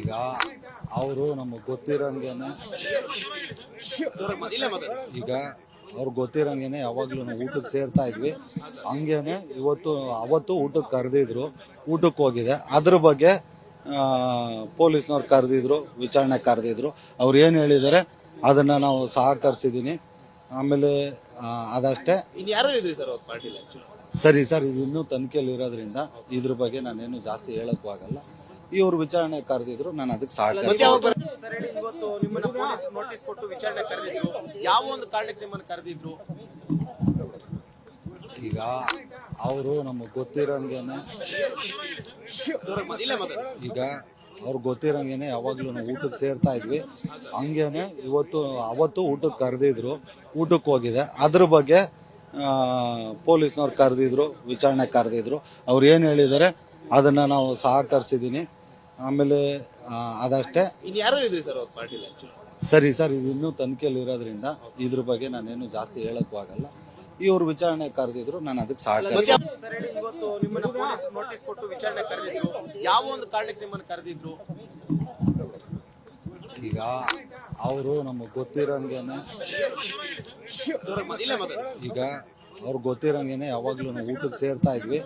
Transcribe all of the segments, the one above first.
ಈಗ ಅವರು ನಮಗೆ ಗೊತ್ತಿರಂಗೆನೆ ಈಗ ಅವ್ರಿಗೆ ಗೊತ್ತಿರಂಗೆನೆ ಯಾವಾಗಲೂ ನಾವು ಊಟಕ್ಕೆ ಸೇರ್ತಾ ಇದ್ವಿ. ಹಂಗೇನೆ ಇವತ್ತು ಅವತ್ತು ಊಟಕ್ಕೆ ಕರೆದಿದ್ರು ಊಟಕ್ಕೆ ಹೋಗಿದೆ. ಅದ್ರ ಬಗ್ಗೆ ಪೊಲೀಸ್ನವ್ರು ಕರೆದಿದ್ರು ವಿಚಾರಣೆ ಕರೆದಿದ್ರು. ಅವ್ರು ಏನು ಹೇಳಿದ್ದಾರೆ ಅದನ್ನು ನಾವು ಸಹಕರಿಸಿದ್ದೀನಿ ಆಮೇಲೆ ಅದಷ್ಟೇ. ಸರಿ ಸರ್ ಇದು ಇನ್ನೂ ತನಿಖೆಯಲ್ಲಿ ಇರೋದ್ರಿಂದ ಇದ್ರ ಬಗ್ಗೆ ನಾನೇನು ಜಾಸ್ತಿ ಹೇಳೋಕ್ಕೂ ಆಗಲ್ಲ. ಇವ್ರು ವಿಚಾರಣೆ ಕರೆದಿದ್ರು ನಾನು ಅದಕ್ಕೆ ಸಹಕಾರ ಸರ್ ಹೇಳಿ ಇವತ್ತು ನಿಮ್ಮನ್ನ ಪೊಲೀಸ್ ನೋಟಿಸ್ ಕೊಟ್ಟು ವಿಚಾರಣೆ ಕರೆದಿದ್ರು. ಯಾವ ಒಂದು ಕಾರಣಕ್ಕೆ ನಿಮ್ಮನ್ನ ಕರೆದಿದ್ರು? ಈಗ ಅವರು ನಮಗೆ ಗೊತ್ತಿರಂಗೇನೆ ಈಗ ಅವ್ರಿಗೆ ಗೊತ್ತಿರಂಗೇನೆ ಯಾವಾಗಲೂ ನಾವು ಊಟಕ್ಕೆ ಸೇರ್ತಾ ಇದ್ವಿ. ಹಂಗೇನೆ ಇವತ್ತು ಅವತ್ತು ಊಟಕ್ಕೆ ಕರೆದಿದ್ರು ಊಟಕ್ಕೆ ಹೋಗಿದೆ. ಅದ್ರ ಬಗ್ಗೆ ಪೊಲೀಸ್ನವ್ರು ಕರೆದಿದ್ರು ವಿಚಾರಣೆ ಕರೆದಿದ್ರು. ಅವ್ರು ಏನು ಹೇಳಿದ್ದಾರೆ ಅದನ್ನು ನಾವು ಸಹಕರಿಸಿದ್ದೀನಿ ಆಮೇಲೆ ಅದಷ್ಟೇ. ಇನ್ ಯಾರು ಇದ್ರಿ ಸರ್ ಅವತ್ತು ಪಾರ್ಟಿಲಿ ಆಕ್ಚುಲಿ ಸರಿ ಸರ್ ಇದು ಇನ್ನೂ ತನಿಖೆಯಲ್ಲಿ ಇರೋದ್ರಿಂದ ಇದ್ರ ಬಗ್ಗೆ ನಾನೇನು ಜಾಸ್ತಿ ಹೇಳಕ್ಕೂ ಆಗಲ್ಲ. ಇವ್ರು ವಿಚಾರಣೆ ಕರೆದಿದ್ರು ನಾನು ಅದಕ್ಕೆ ಸಾಕು ಸರ್ ಹೇಳಿ ಇವತ್ತು ನಿಮ್ಮನ್ನ ಪೊಲೀಸ್ ನೋಟಿಸ್ ಕೊಟ್ಟು ವಿಚಾರಣೆ ಕರೆದಿದ್ರು. ಯಾವ ಒಂದು ಕಾರಣಕ್ಕೆ ನಿಮ್ಮನ್ನ ಕರೆದಿದ್ರು? ಈಗ ಅವರು ನಮಗೆ ಗೊತ್ತಿರೋಂಗೇನೆ. ಈಗ ಅವ್ರಿಗೆ ಗೊತ್ತಿರಂಗೇನೆ ಯಾವಾಗಲೂ ನಾವು ಊಟಕ್ಕೆ ಸೇರ್ತಾ ಇದ್ವಿ.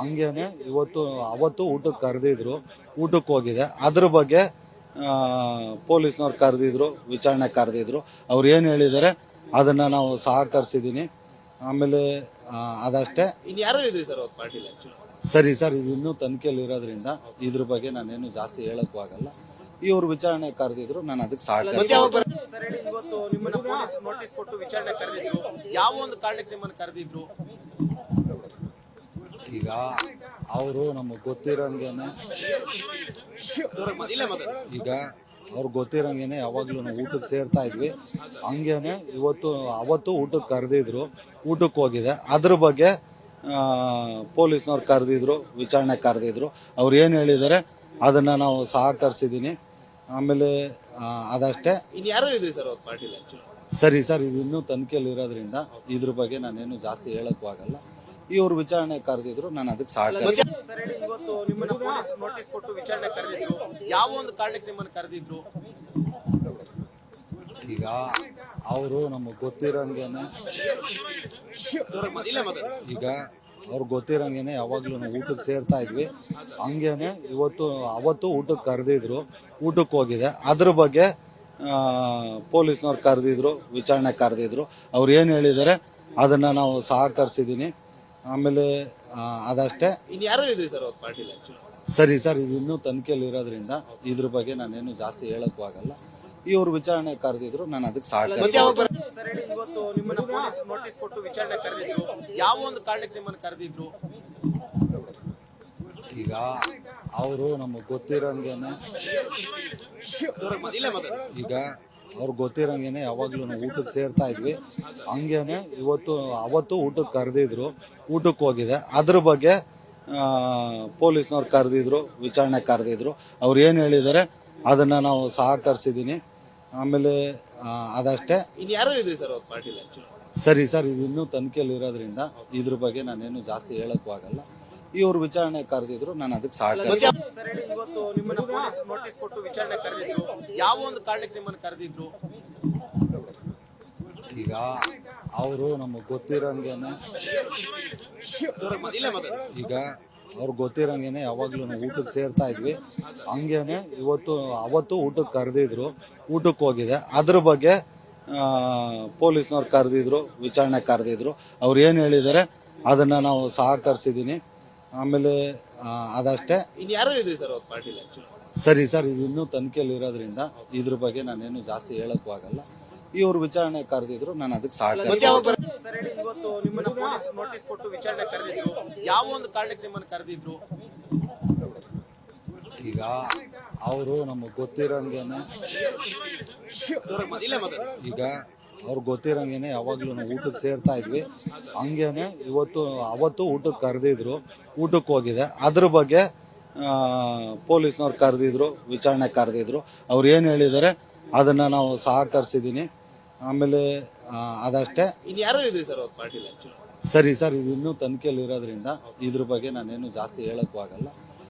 ಹಂಗೇನೆ ಇವತ್ತು ಅವತ್ತು ಊಟಕ್ಕೆ ಕರೆದಿದ್ರು ಊಟಕ್ಕೆ ಹೋಗಿದೆ. ಅದ್ರ ಬಗ್ಗೆ ಪೊಲೀಸ್ನವ್ರು ಕರೆದಿದ್ರು ವಿಚಾರಣೆ ಕರೆದಿದ್ರು. ಅವ್ರು ಏನು ಹೇಳಿದ್ದಾರೆ ಅದನ್ನು ನಾವು ಸಹಕರಿಸಿದ್ದೀನಿ ಆಮೇಲೆ ಅದಷ್ಟೇ. ಸರ್ ಸರಿ ಸರ್ ಇದು ಇನ್ನೂ ತನಿಖೆಯಲ್ಲಿ ಇರೋದ್ರಿಂದ ಇದ್ರ ಬಗ್ಗೆ ನಾನೇನು ಜಾಸ್ತಿ ಹೇಳಕ್ಕೂ ಆಗಲ್ಲ. ಇವ್ರು ವಿಚಾರಣೆ ಕರೆದಿದ್ರು ನಾನು ಅದಕ್ಕೆ ಸಹಕರಿಸಿ ಯಾವ ಒಂದು ಕಾರಣಕ್ಕೆ ನಿಮ್ಮನ್ನು ಕರೆದಿದ್ರು? ಈಗ ಅವರು ನಮಗೆ ಗೊತ್ತಿರಂಗೇನೆ. ಈಗ ಅವ್ರು ಗೊತ್ತಿರಂಗೇನೆ ಯಾವಾಗ್ಲೂ ನಾವು ಊಟಕ್ಕೆ ಸೇರ್ತಾ ಇದ್ವಿ. ಹಂಗೇನೆ ಇವತ್ತು ಅವತ್ತು ಊಟಕ್ಕೆ ಕರೆದಿದ್ರು. ಊಟಕ್ಕೆ ಹೋಗಿದೆ. ಅದ್ರ ಬಗ್ಗೆ ಪೊಲೀಸ್ನವ್ರು ಕರೆದಿದ್ರು ವಿಚಾರಣೆ ಕರೆದಿದ್ರು. ಅವ್ರು ಏನು ಹೇಳಿದ್ದಾರೆ ಅದನ್ನು ನಾವು ಸಹಕರಿಸಿದ್ದೀನಿ ಆಮೇಲೆ ಅದಷ್ಟೇ. ಇನ್ ಯಾರು ಇದ್ರಿ ಸರ್ ಅವತ್ತು ಪಾರ್ಟಿಲಿ ಆಕ್ಚುಲಿ ಸರಿ ಸರ್ ಇದು ಇನ್ನೂ ತನಿಖೆಯಲ್ಲಿ ಇರೋದ್ರಿಂದ ಇದ್ರ ಬಗ್ಗೆ ನಾನೇನು ಜಾಸ್ತಿ ಹೇಳಕ್ಕೂ ಆಗಲ್ಲ. ಇವ್ರು ವಿಚಾರಣೆ ಕರೆದಿದ್ರು ನಾನು ಅದಕ್ಕೆ ಸಹಕರಿಸಿ ಸರ್ ಹೇಳಿ ಇವತ್ತು ನಿಮ್ಮನ್ನ ಪೊಲೀಸ್ ನೋಟಿಸ್ ಕೊಟ್ಟು ವಿಚಾರಣೆ ಕರೆದಿದ್ರು. ಯಾವ ಒಂದು ಕಾರಣಕ್ಕೆ ನಿಮ್ಮನ್ನ ಕರೆದಿದ್ರು? ಈಗ ಅವರು ನಮಗೆ ಗೊತ್ತಿರೋಂಗೇನೆ. ಇಲ್ಲೇ ಮಾತಾಡಿ. ಈಗ ಅವ್ರಿಗೆ ಗೊತ್ತಿರೋಂಗೆ ಯಾವಾಗಲೂ ನಾವು ಊಟಕ್ಕೆ ಸೇರ್ತಾ ಇದ್ವಿ. ಹಂಗೇನೆ ಇವತ್ತು ಅವತ್ತು ಊಟಕ್ಕೆ ಕರೆದಿದ್ರು ಊಟಕ್ಕೆ ಹೋಗಿದೆ. ಅದ್ರ ಬಗ್ಗೆ ಪೊಲೀಸ್ನವ್ರು ಕರೆದಿದ್ರು ವಿಚಾರಣೆ ಕರೆದಿದ್ರು. ಅವ್ರು ಏನು ಹೇಳಿದ್ದಾರೆ ಅದನ್ನು ನಾವು ಸಹಕರಿಸಿದ್ದೀನಿ ಆಮೇಲೆ ಅದಷ್ಟೇ. ಸರಿ ಸರ್ ಇದು ಇನ್ನೂ ತನಿಖೆಯಲ್ಲಿ ಇರೋದ್ರಿಂದ ಇದ್ರ ಬಗ್ಗೆ ನಾನೇನು ಜಾಸ್ತಿ ಹೇಳಕ್ಕೂ ಆಗಲ್ಲ. ಇವ್ರು ವಿಚಾರಣೆ ಕರೆದಿದ್ರು ನಾನು ಅದಕ್ಕೆ ಸಾಕು ಸರ್ ಹೇಳಿ ಇವತ್ತು ನಿಮ್ಮನ್ನ ಪೊಲೀಸ್ ನೋಟಿಸ್ ಕೊಟ್ಟು ವಿಚಾರಣೆ ಕರೆದಿದ್ರು. ಯಾವ ಒಂದು ಕಾರಣಕ್ಕೆ ನಿಮ್ಮನ್ನ ಕರೆದಿದ್ರು? ಈಗ ಅವರು ನಮಗೆ ಗೊತ್ತಿರಂಗೇನೆ ಈಗ ಅವ್ರಿಗೆ ಗೊತ್ತಿರಂಗೆನೆ ಯಾವಾಗ್ಲೂ ನಾವು ಊಟಕ್ಕೆ ಸೇರ್ತಾ ಇದ್ವಿ. ಹಂಗೇನೆ ಇವತ್ತು ಅವತ್ತು ಊಟಕ್ಕೆ ಕರೆದಿದ್ರು. ಊಟಕ್ಕೆ ಹೋಗಿದೆ. ಅದ್ರ ಬಗ್ಗೆ ಪೊಲೀಸ್ನವ್ರು ಕರೆದಿದ್ರು ವಿಚಾರಣೆ ಕರೆದಿದ್ರು. ಅವ್ರು ಏನು ಹೇಳಿದ್ದಾರೆ ಅದನ್ನು ನಾವು ಸಹಕರಿಸಿದ್ದೀನಿ ಆಮೇಲೆ ಆ, ಅದಷ್ಟೇ. ಇನ್ ಯಾರು ಇದ್ರಿ ಸರ್ ಪಾರ್ಟಿಲಿ ಸರಿ ಸರ್ ಇದು ಇನ್ನೂ ತನಿಖೆಯಲ್ಲಿ ಇರೋದ್ರಿಂದ ಇದ್ರ ಬಗ್ಗೆ ನಾನೇನು ಜಾಸ್ತಿ ಹೇಳಕ್ಕೂ ಆಗಲ್ಲ. ಇವ್ರು ವಿಚಾರಣೆ ಕರೆದಿದ್ರು ನಾನು ಅದಕ್ಕೆ ಸಹಕರಿಸಿ ಸರ್ ಹೇಳಿ ಇವತ್ತು ನಿಮ್ಮನ್ನ ಪೊಲೀಸ್ ನೋಟಿಸ್ ಕೊಟ್ಟು ವಿಚಾರಣೆ ಕರೆದಿದ್ರು. ಯಾವ ಒಂದು ಕಾರಣಕ್ಕೆ ನಿಮ್ಮನ್ನ ಕರೆದಿದ್ರು? ಈಗ ಅವರು ನಮಗೆ ಗೊತ್ತಿರೋಂಗೇನೆ ಇಲ್ಲೇ ಮಾತಾಡಿ. ಈಗ ಅವ್ರಿಗೆ ಗೊತ್ತಿರಂಗೇನೆ ಯಾವಾಗ್ಲೂ ನಾವು ಊಟಕ್ಕೆ ಸೇರ್ತಾ ಇದ್ವಿ. ಹಂಗೇನೆ ಇವತ್ತು ಅವತ್ತು ಊಟಕ್ಕೆ ಕರೆದಿದ್ರು ಊಟಕ್ಕೆ ಹೋಗಿದೆ. ಅದ್ರ ಬಗ್ಗೆ ಪೊಲೀಸ್ನವ್ರು ಕರೆದಿದ್ರು ವಿಚಾರಣೆ ಕರೆದಿದ್ರು. ಅವ್ರು ಏನು ಹೇಳಿದ್ದಾರೆ ಅದನ್ನು ನಾವು ಸಹಕರಿಸಿದ್ದೀನಿ ಆಮೇಲೆ ಅದಷ್ಟೇ. ಸರಿ ಸರ್ ಇದು ಇನ್ನೂ ತನಿಖೆಯಲ್ಲಿ ಇರೋದ್ರಿಂದ ಇದ್ರ ಬಗ್ಗೆ ನಾನೇನು ಜಾಸ್ತಿ ಹೇಳೋಕ್ಕೂ ಆಗಲ್ಲ. ಇವ್ರು ವಿಚಾರಣೆ ಕರೆದಿದ್ರು ನಾನು ಅದಕ್ಕೆ ಸಹಕಾರ ಸರ್ ಹೇಳಿ ಇವತ್ತು ನಿಮ್ಮನ್ನ ಪೊಲೀಸ್ ನೋಟಿಸ್ ಕೊಟ್ಟು ವಿಚಾರಣೆ ಕರೆದಿದ್ರು. ಯಾವ ಒಂದು ಕಾರಣಕ್ಕೆ ನಿಮ್ಮನ್ನ ಕರೆದಿದ್ರು? ಈಗ ಅವರು ನಮಗೆ ಗೊತ್ತಿರಂಗೇನೆ ಈಗ ಅವ್ರಿಗೆ ಗೊತ್ತಿರಂಗೇನೆ ಯಾವಾಗಲೂ ನಾವು ಊಟಕ್ಕೆ ಸೇರ್ತಾ ಇದ್ವಿ. ಹಂಗೇನೆ ಇವತ್ತು ಅವತ್ತು ಊಟಕ್ಕೆ ಕರೆದಿದ್ರು ಊಟಕ್ಕೆ ಹೋಗಿದೆ. ಅದ್ರ ಬಗ್ಗೆ ಪೊಲೀಸ್ನವ್ರು ಕರೆದಿದ್ರು ವಿಚಾರಣೆ ಕರೆದಿದ್ರು. ಅವ್ರು ಏನು ಹೇಳಿದ್ದಾರೆ ಅದನ್ನು ನಾವು ಸಹಕರಿಸಿದ್ದೀನಿ ಆಮೇಲೆ ಅದಷ್ಟೇ. ಯಾರು ಇದ್ರಿ ಸರ್ ಅವತ್ತು ಪಾರ್ಟಿಲಿ ಆಕ್ಚುಲಿ ಸರಿ ಸರ್ ಇದು ಇನ್ನೂ ತನಿಖೆಯಲ್ಲಿ ಇರೋದ್ರಿಂದ ಇದ್ರ ಬಗ್ಗೆ ನಾನೇನು ಜಾಸ್ತಿ ಹೇಳಕ್ಕೂ ಆಗಲ್ಲ.